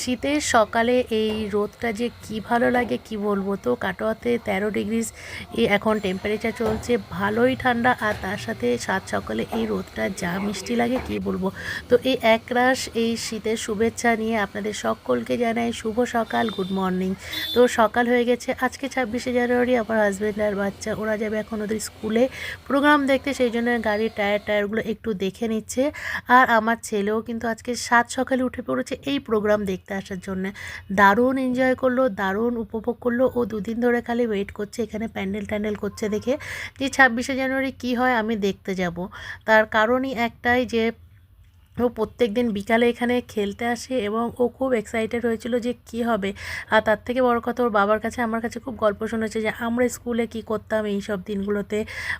শীতের সকালে এই রোদটা যে কি ভালো লাগে কি বলব? তো কাটোয়াতে তেরো ডিগ্রি এখন টেম্পারেচার চলছে ভালোই ঠান্ডা আর তার সাথে সাত সকালে এই রোদটা যা মিষ্টি লাগে কি বলব? তো এই একরাশ এই শীতের শুভেচ্ছা নিয়ে আপনাদের সকলকে জানাই শুভ সকাল গুড মর্নিং তো সকাল হয়ে গেছে, আজকে ছাব্বিশে জানুয়ারি, আমার হাজব্যান্ড আর বাচ্চা, ওরা যাবে এখন ওদের স্কুলে প্রোগ্রাম দেখতে সেই জন্য গাড়ির টায়ার টায়ারগুলো একটু দেখে নিচ্ছে। আর আমার ছেলেও কিন্তু আজকে সাত সকালে উঠে পড়েছে, এই প্রোগ্রাম দেখতে। আসার জন্য। দারুণ এনজয় করল, দারুণ উপভোগ করল। ও দুদিন ধরে খালি ওয়েট করছে, এখানে প্যান্ডেল ট্যান্ডেল করছে দেখে যে ছাব্বিশে জানুয়ারি কি হয় আমি দেখতে যাব। তার কারণই একটাই যে, ও প্রত্যেক দিন বিকালে এখানে খেলতে আসে এবং ও খুব এক্সাইটেড হয়েছিল যে কি হবে। আর তার থেকে বড় কথা, ওর বাবার কাছে, আমার কাছে খুব গল্প শুনেছে যে, আমরা স্কুলে কি করতাম এই সব দিনগুলোতে?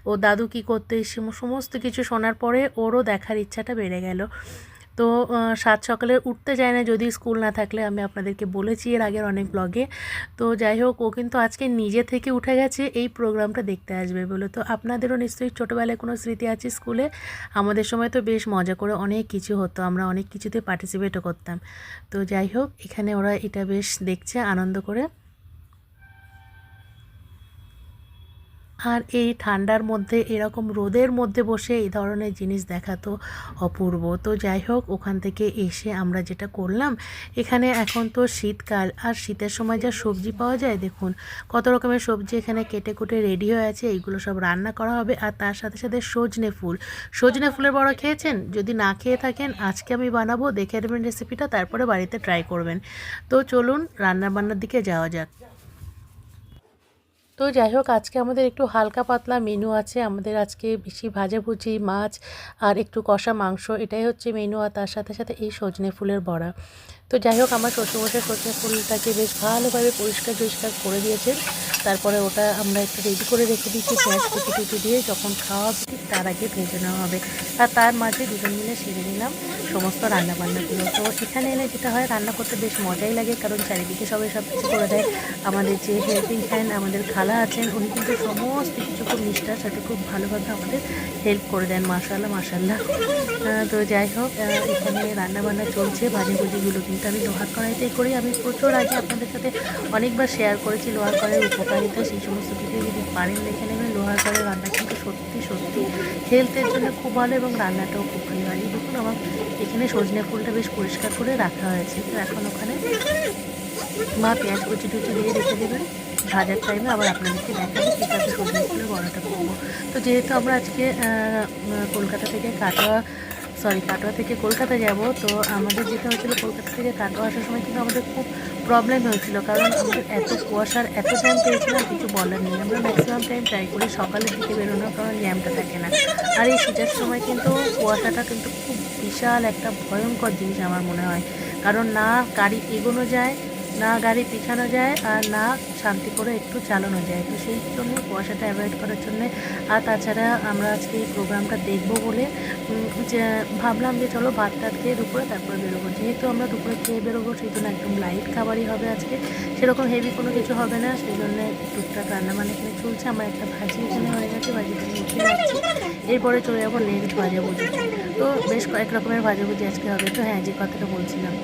ও দাদু কি করতে? সমস্ত কিছু শোনার পরে ওরও দেখার ইচ্ছাটা বেড়ে গেল। তো সাত সকালে উঠতে যায় না যদি স্কুল না থাকলে। আমি আপনাদেরকে বলেছি এর আগের অনেক ব্লগে তো যাই হোক, ও কিন্তু আজকে নিজে থেকে উঠে গেছে, এই প্রোগ্রামটা দেখতে আসবে বলে। তো আপনাদেরও নিশ্চয়ই ছোটোবেলায় কোনো স্মৃতি আছে স্কুলে? আমাদের সময় তো বেশ মজা করে অনেক কিছু হতো, আমরা অনেক কিছুতে পার্টিসিপেটও করতাম। তো যাই হোক, এখানে ওরা এটা বেশ দেখছে, আনন্দ করে। আর এই ঠান্ডার মধ্যে, এরকম রোদের মধ্যে বসে এই ধরনের জিনিস দেখা তো অপূর্ব। তো যাই হোক, ওখান থেকে এসে আমরা যেটা করলাম, এখানে এখন তো শীতকাল। আর শীতের সময় যা সবজি পাওয়া যায়, দেখুন, কত রকমের সবজি এখানে কেটে কুটে রেডি হয়ে আছে। এইগুলো সব রান্না করা হবে। আর তার সাথে সাথে সজনে ফুল। সজনে ফুলের বড়া খেয়েছেন? যদি না খেয়ে থাকেন, আজকে আমি বানাবো। দেখে নেবেন রেসিপিটা তারপরে বাড়িতে ট্রাই করবেন। তো চলুন, রান্নাবান্নার দিকে যাওয়া যাক। তো যাই হোক, আজকে আমাদের একটু হালকা পাতলা মেনু আছে। আমাদের আজকে বেশি ভাজাভুজি মাছ আর একটু কষা মাংস, এটাই হচ্ছে মেনু আর তার সাথে সাথে এই সজনে ফুলের বড়া। তো যাই হোক, আমার শ্বশুরমশাই সজনে ফুলটাকে বেশ ভালোভাবে পরিষ্কার পরিষ্কার করে দিয়েছেন। তারপরে ওটা আমরা একটু রেডি করে রেখে দিচ্ছি পেঁয়াজ কুচি টুচি দিয়ে। যখন খাওয়া হবে তার আগে ভেজে নেওয়া হবে। আর তার মাঝে দুজন মিলে সেরে নিলাম সমস্ত রান্নাবান্নাগুলো। তো এখানে এলে যেটা হয়, রান্না করতে বেশ মজাই লাগে, কারণ চারিদিকে সবাই সব কিছু করে দেয়। আমাদের যে হেল্পিং হ্যান্ড আমাদের খালা আছেন, উনি কিন্তু সমস্ত কিছু খুব নিষ্ঠার সাথে খুব ভালোভাবে আমাদের হেল্প করে দেন মাসাল্লাহ মাসাল্লাহ তো যাই হোক এখানে রান্নাবান্না চলছে ভাজি ভুজিগুলো কিন্তু আমি লোহার কড়াইতেই করি। আমি প্রচুর আগে আপনাদের সাথে অনেকবার শেয়ার করেছি লোহার কড়াইয়ের উপকারিতা, সেই সমস্ত কিছু। যদি পারেন দেখে নেবেন লোহার কড়াই রান্না কিন্তু সত্যি সত্যি হেলথের জন্য খুব ভালো এবং রান্নাটাও খুব ভালো। হয় দেখুন, আমার এখানে সজনে ফুলটা বেশ পরিষ্কার করে রাখা হয়েছে। তো এখন ওখানে মা পেঁয়াজ কুচি টুচি দিয়ে রেখে দেবেন। ভাজার টাইমে আবার আপনাদেরকে দেখাবো কীভাবে সজনে ফুলের বড়াটা করব। তো যেহেতু আমরা আজকে কলকাতা থেকে কাটোয়া সরি, কাটোয়া থেকে কলকাতা যাব। তো আমাদের যেতে হয়েছিল কলকাতা থেকে কাটোয়া আসার সময় কিন্তু আমাদের খুব প্রবলেম হয়েছিল। কারণ আমাদের এত কুয়াশার এত টাইম পেয়েছিলাম কিছু বলার নেই। আমরা ম্যাক্সিমাম টাইম ট্রাই করি সকালের দিকে বেরোনোর, কারণ জ্যামটা থাকে না। আর এই শীতের সময় কিন্তু কুয়াশাটা কিন্তু খুব বিশাল একটা ভয়ঙ্কর জিনিস আমার মনে হয়। কারণ না গাড়ি এগোনো যায় না গাড়ি পিছানো যায় আর না শান্তি করে একটু চালানো যায়। তো সেই জন্য কুয়াশাটা অ্যাভয়েড করার জন্যে আর তাছাড়া আমরা আজকে এই প্রোগ্রামটা দেখব বলে যে ভাবলাম যে চলো ভাত টাত খেয়ে দুপুরে তারপরে বেরোবো। যেহেতু আমরা দুপুরে খেয়ে বেরোবো, সেই জন্য একদম লাইট খাবারই হবে আজকে। সেরকম হেভি কোনো কিছু হবে না, সেই জন্যে টুকটাক রান্না মানে এখানে চলছে। আমার একটা ভাজি এখানে হয়ে গেছে, ভাজিটা আমি উঠিয়ে রাখছি। এরপরে চলে যাব নেক্সট ভাজাভুজি। তো বেশ কয়েক রকমের ভাজাভুজি আজকে হবে। তো হ্যাঁ যে কথাটা বলছিলাম।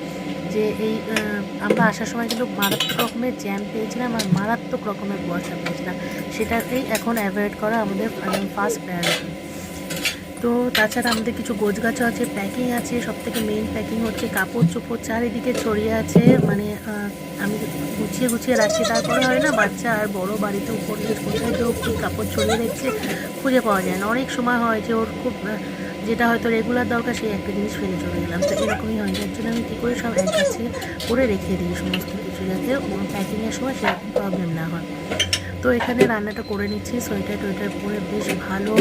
যে এই আমরা আসার সময় কিন্তু মারাত্মক রকমের জ্যাম পেয়েছিলাম আর মারাত্মক রকমের কুয়াশা পেয়েছিলাম। সেটাকেই এখন অ্যাভয়েড করা আমাদের ফার্স্ট প্রায়োরিটি তো তাছাড়া আমাদের কিছু গোছগাছও আছে প্যাকিং আছে সব থেকে মেইন প্যাকিং হচ্ছে কাপড় চোপড় চারিদিকে ছড়িয়ে আছে। মানে আমি গুছিয়ে গুছিয়ে রাখছি, তারপরে হয় না বাচ্চা আর বড় বাড়িতে উপর দিয়ে কোথায় কেউ কাপড় ছড়িয়ে রেখেছে খুঁজে পাওয়া যায় না। অনেক সময় হয় যে ওর খুব যেটা হয়তো রেগুলার দরকার, সেই একটা জিনিস ফেলে চলে গেলাম। তো এরকমই হয় যার জন্য আমি কী করি সব এক কাছে করে রেখে দিই সমস্ত কিছু যাতে প্যাকিংয়ের সময় সেরকম প্রবলেম না হয়। তো এখানে রান্নাটা করে নিচ্ছি, সোয়েটার টোয়েটার পরে বেশ ভালো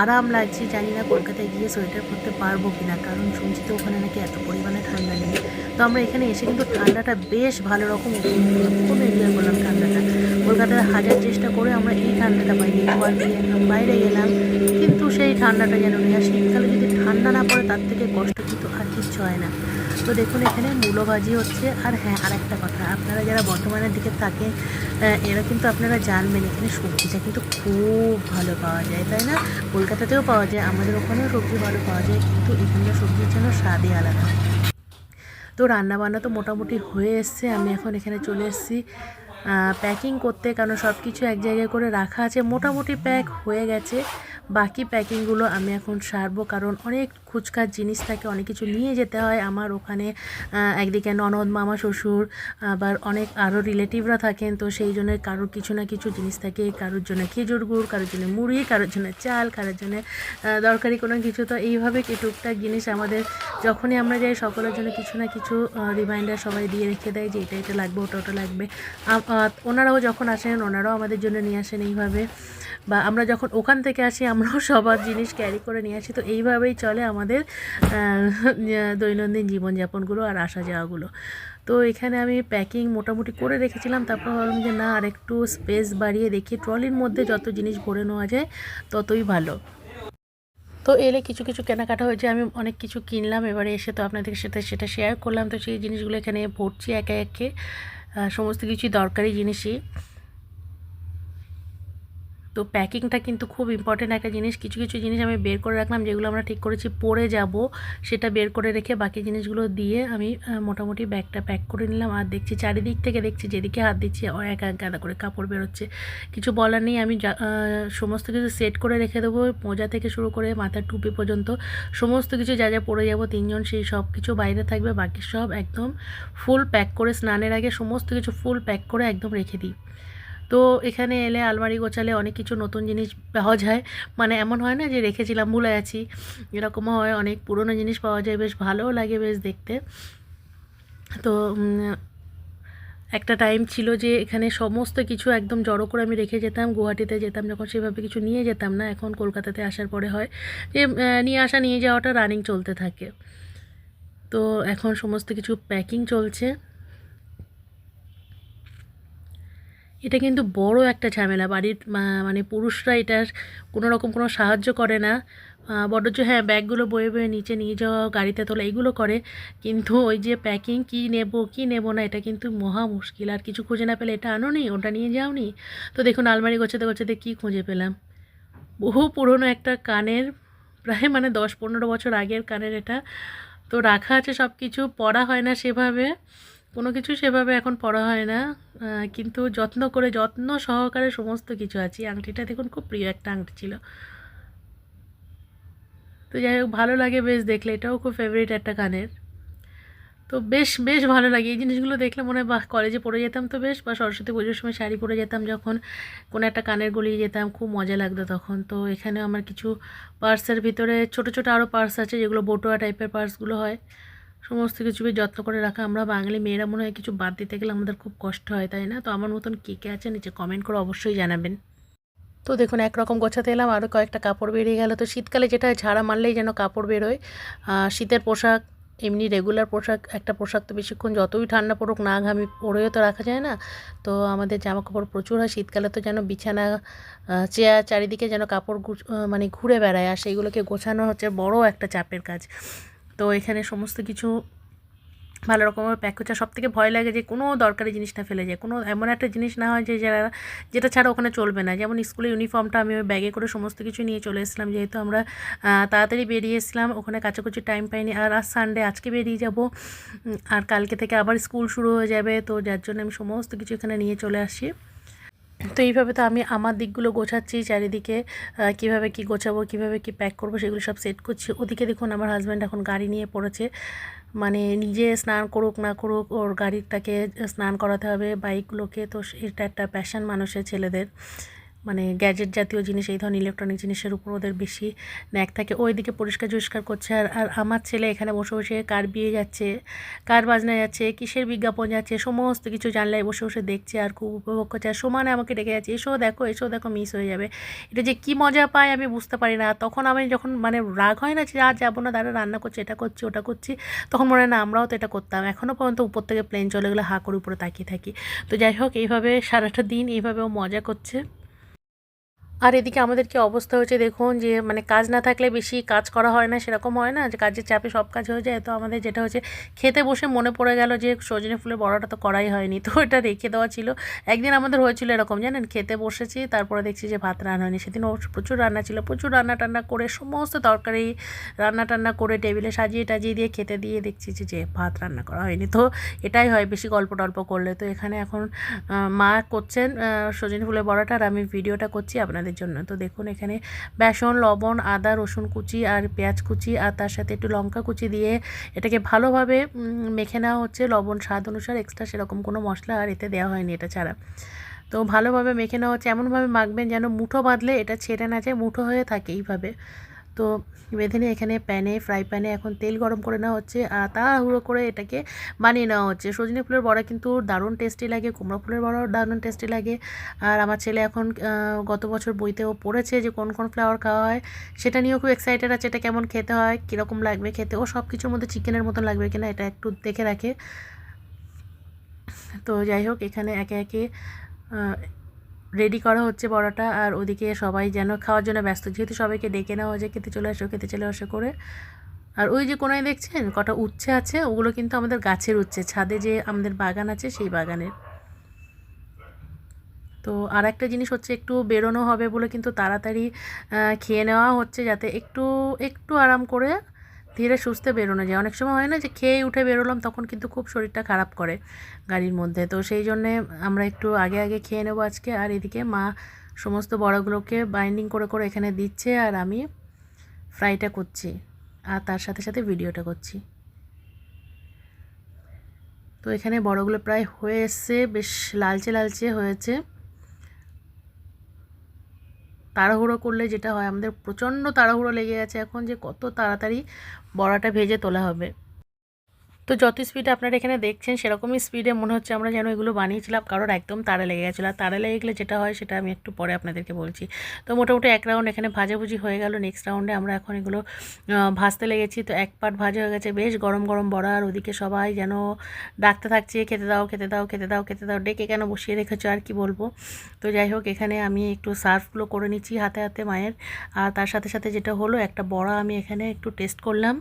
আরাম লাগছে। জানি না কলকাতায় গিয়ে সোয়েটার পরতে পারব কি না কারণ শুনছি তো ওখানে নাকি এত পরিমাণে ঠান্ডা নেই। তো আমরা এখানে এসে কিন্তু ঠান্ডাটা বেশ ভালো রকম খুব এনজয় করলাম ঠান্ডাটা। কলকাতায় হাজার চেষ্টা করে আমরা এই ঠান্ডাটা পাইনি। বাইরে গেলাম, কিন্তু সেই ঠান্ডাটা যেন নেই আর শীতকালে যদি ঠান্ডা না পড়ে তার থেকে কষ্ট কিন্তু আর কিচ্ছু হয় না। তো দেখুন এখানে মূলো হচ্ছে। আর হ্যাঁ আরেকটা কথা আপনারা যারা বর্তমানের দিকে আহ, এরা কিন্তু আপনারা জানবেন এখানে সবজিটা কিন্তু খুব ভালো পাওয়া যায় তাই না? কলকাতাতেও পাওয়া যায় আমাদের ওখানেও সবজি ভালো পাওয়া যায় কিন্তু এখানকার সবজির জন্য স্বাদই আলাদা। তো রান্নাবান্না তো মোটামুটি হয়ে এসছে আমি এখন এখানে চলে এসেছি। প্যাকিং করতে কারণ সব কিছু এক জায়গায় করে রাখা আছে। মোটামুটি প্যাক হয়ে গেছে। বাকি প্যাকিংগুলো আমি এখন সারবো কারণ অনেক খুচকার জিনিস থাকে, অনেক কিছু নিয়ে যেতে হয়। আমার ওখানে একদিকে ননদ, মামা, শ্বশুর, আবার অনেক আরও রিলেটিভরা থাকেন। তো সেই জন্য কারোর কিছু না কিছু জিনিস থাকে। কারোর জন্য খেজুর গুড়, কারোর জন্য মুড়ি, কারোর জন্য চাল, কারোর জন্য দরকারি কোনো কিছু। তো এইভাবে টুকটাক জিনিস আমাদের যখনই আমরা যাই, সকলের জন্য কিছু না কিছু রিমাইন্ডার সবাই দিয়ে রেখে দেয় যে এটা এটা লাগবে, ওটা ওটা লাগবে। ওনারাও যখন আসেন, ওনারাও আমাদের জন্য নিয়ে আসেন এইভাবে। বা আমরা যখন ওখান থেকে আসি, আমরাও সবার জিনিস ক্যারি করে নিয়ে আসি। তো এইভাবেই চলে আমাদের দৈনন্দিন জীবনযাপনগুলো আর আসা যাওয়াগুলো। তো এখানে আমি প্যাকিং মোটামুটি করে রেখেছিলাম, তারপর ভাবলাম যে না আর একটু স্পেস বাড়িয়ে দেখি। ট্রলির মধ্যে যত জিনিস ভরে নেওয়া যায়, ততই ভালো। তো এলে কিছু কিছু কেনাকাটা হয়েছে, আমি অনেক কিছু কিনলাম। এবারে এসে তো আপনাদের সাথে সেটা শেয়ার করলাম। তো সেই জিনিসগুলো এখানে ভরছি একে একে সমস্ত কিছুই দরকারি জিনিসই। তো প্যাকিংটা কিন্তু খুব ইম্পর্টেন্ট একটা জিনিস। কিছু কিছু জিনিস আমি বের করে রাখলাম, যেগুলো আমরা ঠিক করেছি, পরে যাব, সেটা বের করে রেখে বাকি জিনিসগুলো দিয়ে আমি মোটামুটি ব্যাগটা প্যাক করে নিলাম। আর দেখছি চারিদিক থেকে দেখছি, যেদিকে হাত দিচ্ছি এক এক গাদা করে কাপড় বেরোচ্ছে। কিছু বলার নেই, আমি সমস্ত কিছু সেট করে রেখে দেবো, মোজা থেকে শুরু করে মাথার টুপি পর্যন্ত। সমস্ত কিছু যা যা পরে যাব, তিনজন, সেই সব কিছু বাইরে থাকবে, বাকি সব একদম ফুল প্যাক করে, স্নানের আগে সমস্ত কিছু ফুল প্যাক করে একদম রেখে দিই। তো এখানে এলে আলমারি গোছালে অনেক কিছু নতুন জিনিস পাওয়া যায়। মানে এমন হয় না যে রেখেছিলাম, ভুলে আছি। এরকমও হয়, অনেক পুরনো জিনিস পাওয়া যায়, বেশ ভালোও লাগে বেশ দেখতে। তো একটা টাইম ছিল যে এখানে সমস্ত কিছু একদম জড়ো করে আমি রেখে যেতাম। গুয়াহাটিতে যেতাম যখন, সেভাবে কিছু নিয়ে যেতাম না। এখন কলকাতাতে আসার পরে হয় যে নিয়ে আসা, নিয়ে যাওয়াটা রানিং চলতে থাকে। তো এখন সমস্ত কিছু প্যাকিং চলছে। এটা কিন্তু বড় একটা ঝামেলা। বাড়ির মানে পুরুষরা এটার কোনো রকম কোনো সাহায্য করে না। বড্ড হ্যাঁ ব্যাগগুলো বয়ে বয়ে নিচে নিয়ে যাওয়া, গাড়িতে তোলা এইগুলো করে। কিন্তু ওই যে প্যাকিং কি নেব কি নেব না, এটা কিন্তু মহা মুশকিল। আর কিছু খুঁজে না পেলে এটা আনো নি, ওটা নিয়ে যাও নি। তো দেখুন, আলমারি গোছাতে গোছাতে কী খুঁজে পেলাম। বহু পুরনো একটা কানের, প্রায় মানে দশ পনেরো বছর আগের কানের এটা। তো রাখা আছে সব কিছু পড়া হয় না সেভাবে। কোনো কিছু সেভাবে এখন পড়া হয় না কিন্তু যত্ন করে, যত্ন সহকারে সমস্ত কিছু আছে। আংটিটা দেখুন খুব প্রিয় একটা আংটি ছিল। তো যাই হোক, ভালো লাগে বেশ দেখলে, এটাও খুব ফেভারিট একটা গানের। তো বেশ বেশ ভালো লাগে। এই জিনিসগুলো দেখলে মনে হয়, বাহ কলেজে পড়ে যেতাম তো বেশ, বা সরস্বতী পুজোর সময় শাড়ি পরে যেতাম যখন কোনো একটা কানের গলিয়ে যেতাম, খুব মজা লাগতো তখন। তো এখানে আমার কিছু পার্সের ভিতরে ছোট ছোট আরও পার্স আছে, যেগুলো বটোয়া টাইপের পার্সগুলো হয়। সমস্ত কিছু যত্ন করে রাখা। আমরা বাঙালি মেয়েরা মনে হয় কিছু বাদ দিতে গেলে আমাদের খুব কষ্ট হয়, তাই না? তো আমার মতন কে কে আছে নিচে কমেন্ট করে অবশ্যই জানাবেন। তো দেখুন, একরকম গোছাতে এলাম আরও কয়েকটা কাপড় বেরিয়ে গেল। তো শীতকালে যেটা ঝাড়া মারলেই যেন কাপড় বেরোয়। শীতের পোশাক, এমনি রেগুলার পোশাক, একটা পোশাক তো বেশিক্ষণ যতই ঠান্ডা পড়ুক না ঘামি পরেও তো রাখা যায় না। তো আমাদের জামা কাপড় প্রচুর হয়, শীতকালে তো যেন বিছানা চেয়ার চারিদিকে যেন কাপড় মানে ঘুরে বেড়ায়। আর সেইগুলোকে গোছানো হচ্ছে বড় একটা চাপের কাজ। তো এখানে সমস্ত কিছু ভালো রকমের প্যাক করছে সব থেকে ভয় লাগে যে কোনো দরকারি জিনিসটা ফেলে যায়। কোনো এমন একটা জিনিস না হয় যে যারা, যেটা ছাড়া ওখানে চলবে না। যেমন স্কুলের ইউনিফর্মটা আমি ওই ব্যাগে করে সমস্ত কিছু নিয়ে চলে এসেছিলাম। যেহেতু আমরা তাড়াতাড়ি বেরিয়ে এসলাম ওখানে কাছাকাছি টাইম পাইনি। আর আজ সানডে আজকে বেরিয়ে যাব। আর কালকে থেকে আবার স্কুল শুরু হয়ে যাবে। তো যার জন্য আমি সমস্ত কিছু এখানে নিয়ে চলে আসি। তো এইভাবে তো আমি আমার দিকগুলো গোছাচ্ছি, চারিদিকে কীভাবে কি গোছাবো, কীভাবে কি প্যাক করব সেগুলো সব সেট করছি। ওদিকে দেখুন আমার হাজব্যান্ড এখন গাড়ি নিয়ে পড়েছে। মানে নিজে স্নান করুক না করুক ওর গাড়িটাকে স্নান করাতে হবে বাইকগুলোকে তো এটা একটা প্যাশান মানুষের ছেলেদের। মানে গ্যাজেট জাতীয় জিনিস, এই ধরনের ইলেকট্রনিক জিনিসের উপর ওদের বেশি ন্যাক থাকে। ওই দিকে পরিষ্কার পরিষ্কার করছে। আর আর আমার ছেলে এখানে বসে বসে কার বিয়ে যাচ্ছে, কার বাজনা যাচ্ছে, কিসের বিজ্ঞাপন যাচ্ছে, সমস্ত কিছু জানলায় বসে বসে দেখছে আর খুব উপভোগ করছে। আর সমানে আমাকে ডেকে যাচ্ছে, এসো দেখো এসো দেখো মিস হয়ে যাবে। এটা যে কী মজা পায় আমি বুঝতে পারি না। তখন আমি যখন মানে রাগ হয় না যে, আর যাব না তারা রান্না করছে, এটা করছি, ওটা করছি, তখন মনে হয়, না, আমরাও তো এটা করতাম। এখনও পর্যন্ত উপর থেকে প্লেন চলে গেলে হা করে উপরে তাকিয়ে থাকি। তো যাই হোক, এইভাবে সারাটা দিন এইভাবে ও মজা করছে। আর এদিকে আমাদের কি অবস্থা হয়েছে দেখুন, যে মানে কাজ না থাকলে বেশি কাজ করা হয় না, সেরকম হয় না? যে কাজের চাপে সব কাজ হয়ে যায়। তো আমাদের যেটা হচ্ছে খেতে বসে মনে পড়ে গেল যে সজনে ফুলের বড়াটা তো করাই হয়নি। তো এটা রেখে দেওয়া ছিল। একদিন আমাদের হয়েছিল এরকম, জানেন? খেতে বসেছি, তারপরে দেখছি যে ভাত রান্না হয়নি। সেদিন প্রচুর রান্না ছিল। প্রচুর রান্না টান্না করে, সমস্ত তরকারি রান্না টান্না করে টেবিলে সাজিয়ে টাজিয়ে দিয়ে খেতে দিয়ে দেখছি যে যে ভাত রান্না করা হয়নি। তো এটাই হয় বেশি গল্প টল্প করলে। তো এখানে এখন মা করছেন সজনে ফুলের বড়াটা, আর আমি ভিডিওটা করছি, আপনাদের জন্য। তো দেখুন, এখানে বেসন, লবণ, আদা, রসুন কুচি আর পেঁয়াজ কুচি আর তার সাথে একটু লঙ্কা কুচি দিয়ে এটাকে ভালোভাবে মেখে নেওয়া হচ্ছে। লবণ স্বাদ অনুসার এক্সট্রা সেরকম কোনো মশলা আর এতে দেওয়া হয়নি এটা ছাড়া। তো ভালোভাবে মেখে নেওয়া হচ্ছে। এমনভাবে মাখবেন যেন মুঠো বাঁধলে এটা ছেড়ে না যায়, মুঠো হয়ে থাকে এইভাবে। তো বেঁধে নিয়ে এখানে প্যানে, ফ্রাই প্যানে এখন তেল গরম করে নেওয়া হচ্ছে। আর তাড়াহুড়ো করে এটাকে বানিয়ে নেওয়া হচ্ছে। সজনে ফুলের বড়া কিন্তু দারুণ টেস্টি লাগে, কুমড়ো ফুলের বড়াও দারুণ টেস্টি লাগে। আর আমার ছেলে এখন গত বছর বইতেও পড়েছে যে কোন কোন ফ্লাওয়ার খাওয়া হয়, সেটা নিয়েও খুব এক্সাইটেড আছে এটা কেমন খেতে হয়, কীরকম লাগবে খেতে। ও সব কিছুর মধ্যে চিকেনের মতন লাগবে কিনা এটা একটু দেখে রাখে। তো যাই হোক, এখানে একে একে রেডি করা হচ্ছে বড়াটা আর ওদিকে সবাই যেন খাওয়ার জন্য ব্যস্ত। যেহেতু সবাইকে ডেকে নেওয়া যে খেতে চলে আসো, খেতে চলে আসো করে। আর ওই যে কোনায় দেখছেন, কটা উচ্ছে আছে, ওগুলো কিন্তু আমাদের গাছের উচ্ছে। ছাদে যে আমাদের বাগান আছে, সেই বাগানের। তো আর একটা জিনিস হচ্ছে, একটু বেরোনো হবে বলে কিন্তু তাড়াতাড়ি খেয়ে নেওয়া হচ্ছে যাতে একটু একটু আরাম করে ধীরে সুস্থে বেরোনো যায়। অনেক সময় হয় না যে খেয়ে উঠে বেরোলাম, তখন কিন্তু খুব শরীরটা খারাপ করে গাড়ির মধ্যে। তো সেই জন্যে আমরা একটু আগে আগে খেয়ে নেব আজকে। আর এদিকে মা সমস্ত বড়াগুলোকে বাইন্ডিং করে করে এখানে দিচ্ছে আর আমি ফ্রাইটা করছি আর তার সাথে সাথে ভিডিওটা করছি। তো এখানে বড়গুলো প্রায় হয়ে এসছে, বেশ লালচে লালচে হয়েছে। তাড়াহুড়ো করলে যেটা হয়, আমাদের প্রচণ্ড তাড়াহুড়ো লেগে গেছে এখন যে কত তাড়াতাড়ি বড়াটা ভেজে তোলা হবে। তো যত স্পিডে আপনারা এখানে দেখছেন, সেরকমই স্পিডে মনে হচ্ছে আমরা যেন এগুলো বানিয়েছিলাম। কারোর একদম তাড়া লেগে গেছিল। আর তাড়া লেগে গেলে যেটা হয়, সেটা আমি একটু পরে আপনাদেরকে বলছি। তো মোটামুটি এক রাউন্ড এখানে ভাজাভুজি হয়ে গেল। নেক্সট রাউন্ডে আমরা এখন এগুলো ভাজতে লেগেছি। তো এক পাট ভাজা হয়ে গেছে। বেশ গরম গরম বড়া। আর ওদিকে সবাই যেন ডাকতে থাকছে, খেতে দাও খেতে দাও খেতে দাও খেতে দাও। ডেকে কেন বসিয়ে রেখেছো? আর কি বলব? তো যাই হোক, এখানে আমি একটু সার্ভগুলো করে নিচ্ছি হাতে হাতে মায়ের। আর তার সাথে সাথে যেটা হলো, একটা বড়া আমি এখানে একটু টেস্ট করলাম।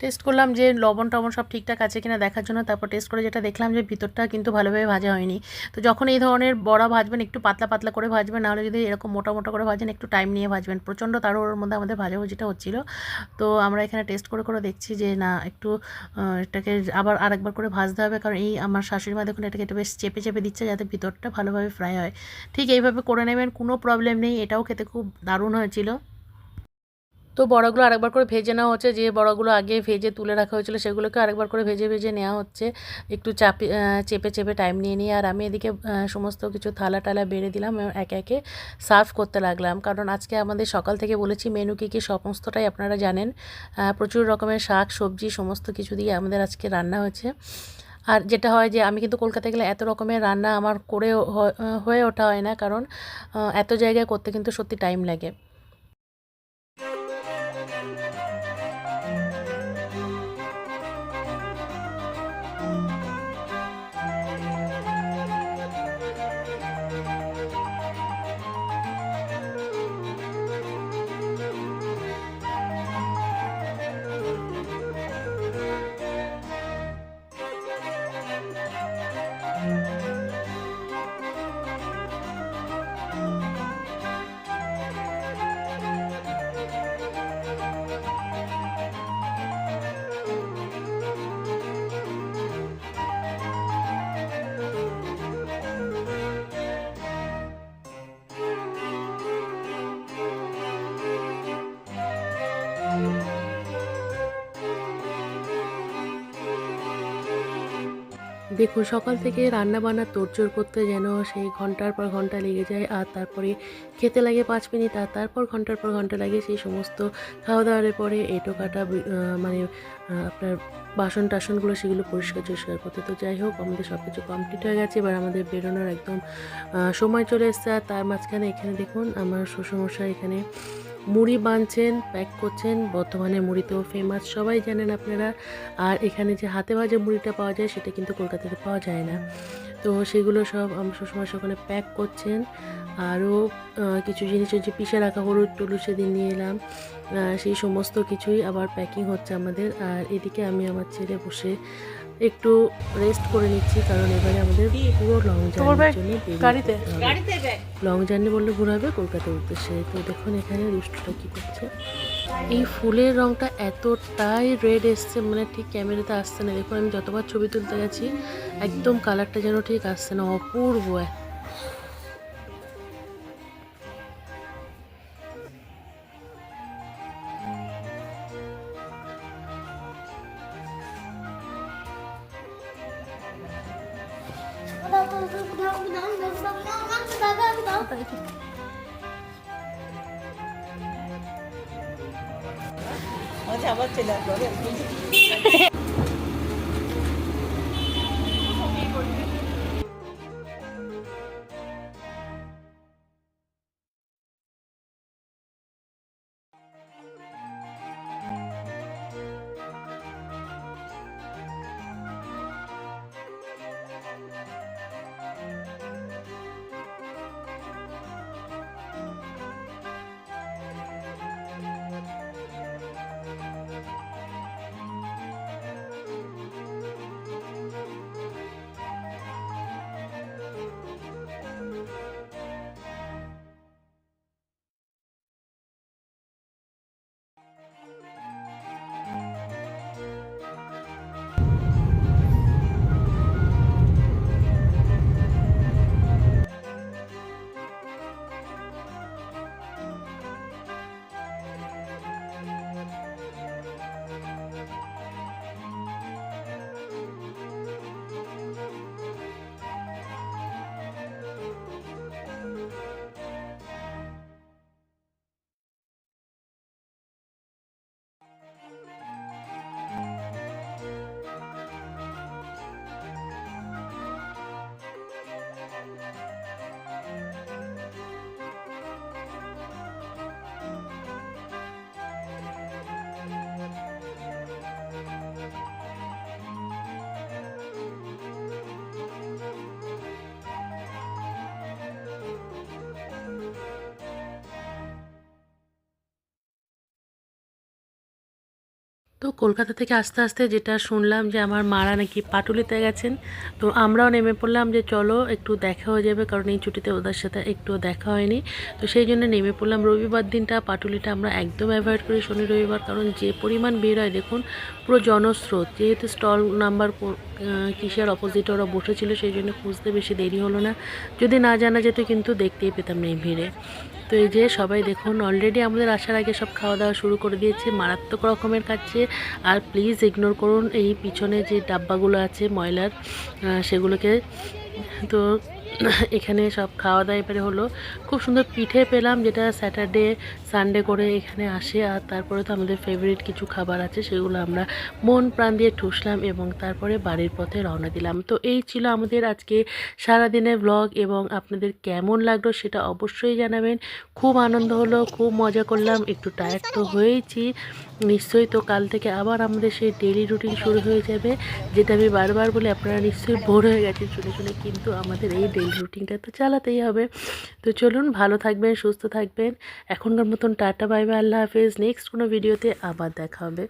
টেস্ট করলাম যে লবণ টবণ সব ঠিকঠাক আছে কিনা দেখার জন্য, তারপর টেস্ট করে যেটা দেখলাম যে ভিতরটা কিন্তু ভালোভাবে ভাজা হয়নি। তো যখন এই ধরনের বড়া ভাজবেন, একটু পাতলা পাতলা করে ভাজবেন, নাহলে যদি এরকম মোটা মোটা করে ভাজেন, একটু টাইম নিয়ে ভাজবেন। প্রচণ্ড তাড়াহুড়োর মধ্যে আমাদের ভাজাভুজিটা হচ্ছিল। তো আমরা এখানে টেস্ট করে করে দেখছি যে না, একটু এটাকে আবার আরেকবার করে ভাজতে হবে। কারণ এই আমার শাশুড়ি মা দেখুন এটাকে একটু বেশ চেপে চেপে দিচ্ছে যাতে ভিতরটা ভালোভাবে ফ্রাই হয়। ঠিক এইভাবে করে নেবেন, কোনো প্রবলেম নেই। এটাও খেতে খুব দারুণ হয়েছিল। তো বড়াগুলো আরেকবার করে ভেজে নেওয়া হচ্ছে। যে বড়াগুলো আগে ভেজে তুলে রাখা হয়েছিল সেগুলোকে আরেকবার করে ভেজে ভেজে নেওয়া হচ্ছে। একটু চাপে চেপে চেপে টাইম নিয়ে নিয়ে। আর আমি এদিকে সমস্ত কিছু থালা টালা বেড়ে দিলাম একে একে সার্ভ করতে লাগলাম। কারণ আজকে আমাদের সকাল থেকে বলেছি মেনু কী কী সমস্তটাই আপনারা জানেন। প্রচুর রকমের শাক, সবজি সমস্ত কিছু দিয়ে আমাদের আজকে রান্না হয়েছে। আর যেটা হয় যে আমি কিন্তু কলকাতায় গেলে এত রকমের রান্না আমার করে হয়ে ওঠা হয় না। কারণ এত জায়গায় করতে কিন্তু সত্যি টাইম লাগে। দেখুন, সকাল থেকে রান্না বান্না তোড়জোড় করতে যেন সেই ঘণ্টার পর ঘণ্টা লেগে যায় আর তারপরে খেতে লাগে পাঁচ মিনিট আর তারপর ঘণ্টার পর ঘণ্টা লাগে সেই সমস্ত খাওয়া দাওয়ার পরে এটো কাটা মানে আপনার বাসন টাসনগুলো সেগুলো পরিষ্কার টরিষ্কার করতে। তো যাই হোক, আমাদের সব কিছু কমপ্লিট হয়ে গেছে। এবার আমাদের বেরোনোর একদম সময় চলে এসছে। আর তার মাঝখানে এখানে দেখুন, আমার শ্বশুরমশাই এখানে মুড়ি বাঁধছেন প্যাক করছেন, বর্তমানে মুড়ি তো ফেমাস সবাই জানেন আপনারা। আর এখানে যে হাতে ভাজা মুড়িটা পাওয়া যায়, সেটা কিন্তু কলকাতাতে পাওয়া যায় না। তো সেগুলো সব আমার শ্বশুরমশাই ওখানে প্যাক করছেন। আরও কিছু জিনিস হচ্ছে পিষে রাখা হলুদ টলুদ সেদিন নিয়ে এলাম। সেই সমস্ত কিছুই আবার প্যাকিং হচ্ছে আমাদের। আর এদিকে আমি আমার ছেলে বসে একটু রেস্ট করে নিচ্ছি কারণ এবারে আমাদের পুরো লং জার্নির জন্য গাড়িতে? লং জার্নি বললে ঘুরে হবে কলকাতার উদ্দেশ্যে। তো দেখুন এখানে দুষ্টুটা কী করছে। এই ফুলের রংটা এতটাই রেড এসছে মানে ঠিক ক্যামেরাতে আসছে না। দেখুন আমি যতবার ছবি তুলতে গেছি একদম কালারটা যেন ঠিক আসছে না অপূর্ব তো কলকাতা থেকে আস্তে আস্তে যেটা শুনলাম যে আমার মারা নাকি পাটুলিতে গেছেন, তো আমরাও নেমে পড়লাম যে চলো একটু দেখা হয়ে যাবে, কারণ এই ছুটিতে ওদের সাথে একটু দেখা হয়নি। তো সেই জন্য নেমে পড়লাম। রবিবার দিনটা পাটুলিটা আমরা একদম অ্যাভয়েড করি শনি রবিবার, কারণ যে পরিমাণ ভিড় হয়, দেখুন, পুরো জনস্রোত, যেহেতু স্টল নাম্বার কিসের অপোজিটে ওরা বসেছিল সেই জন্য খুঁজতে বেশি দেরি হলো না। যদি না জানা যেত কিন্তু দেখতেই পেতাম না এই ভিড়ে তো এই যে সবাই দেখুন অলরেডি আমাদের আসার আগে সব খাওয়া দাওয়া শুরু করে দিয়েছে, মারাত্মক রকমের কাছে আর প্লিজ ইগনোর করুন, এই পিছনে যে ডাব্বাগুলো আছে, ময়লার সেগুলোকে। তো এখানে সব খাওয়া দাওয়া এবারে হলো। খুব সুন্দর পিঠে পেলাম, যেটা স্যাটারডে সানডে করে এখানে আসে। আর তারপরে তো আমাদের ফেভারিট কিছু খাবার আছে, সেগুলো আমরা মন প্রাণ দিয়ে ঠুসলাম এবং তারপরে বাড়ির পথে রওনা দিলাম। তো এই ছিল আমাদের আজকে সারাদিনের ব্লগ এবং আপনাদের কেমন লাগল সেটা অবশ্যই জানাবেন। খুব আনন্দ হলো, খুব মজা করলাম, একটু টায়ার্ড তো হয়েইছি নিশ্চয়ই তো কাল থেকে আবার আমাদের সেই ডেলি রুটিন শুরু হয়ে যাবে, যেটা আমি বারবার বলে, আপনারা নিশ্চয়ই বোর হয়ে গেছেন শুনে শুনে, কিন্তু আমাদের এই ডেলি রুটিনটা তো চালাতেই হবে। তো চলুন ভালো থাকবেন, সুস্থ থাকবেন। এখনকার মতন টাটা বাই আল্লাহ হাফেজ। নেক্সট কোনো ভিডিওতে আবার দেখা হবে।